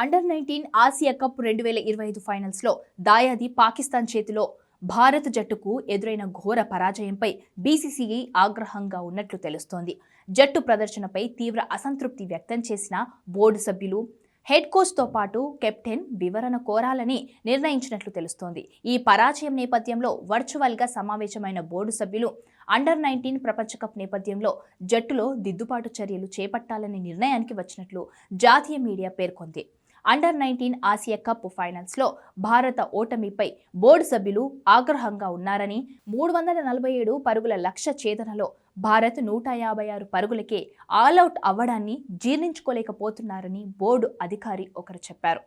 Under nineteen Asia cup రెండు వేల ఇరవై ఐదు ఫైనల్స్లో దాయాది పాకిస్తాన్ చేతిలో భారత్ జట్టుకు ఎదురైన ఘోర పరాజయంపై బీసీసీఐ ఆగ్రహంగా ఉన్నట్లు తెలుస్తోంది. జట్టు ప్రదర్శనపై తీవ్ర అసంతృప్తి వ్యక్తం చేసిన బోర్డు సభ్యులు హెడ్ కోచ్తో పాటు కెప్టెన్ వివరణ కోరాలని నిర్ణయించినట్లు తెలుస్తోంది. ఈ పరాజయం నేపథ్యంలో వర్చువల్గా సమావేశమైన బోర్డు సభ్యులు అండర్ నైన్టీన్ ప్రపంచ కప్ నేపథ్యంలో జట్టులో దిద్దుబాటు చర్యలు చేపట్టాలనే నిర్ణయానికి వచ్చినట్లు జాతీయ మీడియా పేర్కొంది. అండర్ నైన్టీన్ ఆసియా కప్ ఫైనల్స్లో భారత ఓటమిపై బోర్డు సభ్యులు ఆగ్రహంగా ఉన్నారని మూడు వందల నలభై ఏడు పరుగుల లక్ష్య ఛేదనలో భారత్ నూట యాభై ఆరు పరుగులకే ఆల్అవుట్ అవ్వడాన్ని జీర్ణించుకోలేకపోతున్నారని బోర్డు అధికారి ఒకరు చెప్పారు.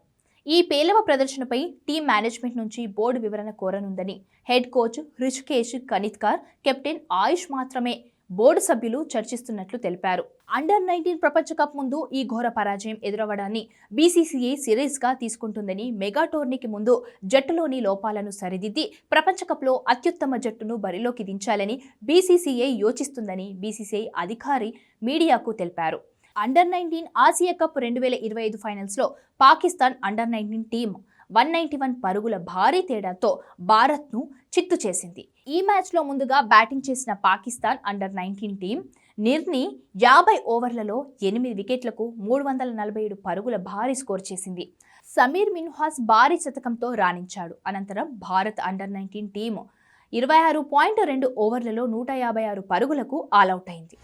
ఈ పేలవ ప్రదర్శనపై టీం మేనేజ్మెంట్ నుంచి బోర్డు వివరణ కోరనుందని head coach Hrishikesh Kanitkar captain Ayush మాత్రమే బోర్డు సభ్యులు చర్చిస్తున్నట్లు తెలిపారు. అండర్ నైన్టీన్ ప్రపంచ కప్ ముందు ఈ ఘోర పరాజయం ఎదురవ్వడాన్ని బీసీసీఐ సిరీస్గా తీసుకుంటుందని మెగా టోర్నీకి ముందు జట్టులోని లోపాలను సరిదిద్ది ప్రపంచ కప్లో అత్యుత్తమ జట్టును బరిలోకి దించాలని బీసీసీఐ యోచిస్తుందని బీసీసీఐ అధికారి మీడియాకు తెలిపారు. అండర్ నైన్టీన్ ఆసియా కప్ రెండు వేల ఇరవై ఐదు ఫైనల్స్లో Pakistan under nineteen team one ninety one పరుగుల భారీ తేడాతో భారత్ను చిత్తు చేసింది. ఈ మ్యాచ్లో ముందుగా బ్యాటింగ్ చేసిన పాకిస్తాన్ అండర్ నైన్టీన్ టీం నిర్ని యాభై ఓవర్లలో ఎనిమిది వికెట్లకు మూడు వందల నలభై ఏడు పరుగుల భారీ స్కోర్ చేసింది. సమీర్ మిన్హాస్ భారీ శతకంతో రాణించాడు. అనంతరం భారత్ అండర్ నైన్టీన్ టీం ఇరవై ఆరు పాయింట్ రెండు ఓవర్లలో నూట యాభై ఆరు పరుగులకు ఆలౌట్ అయింది.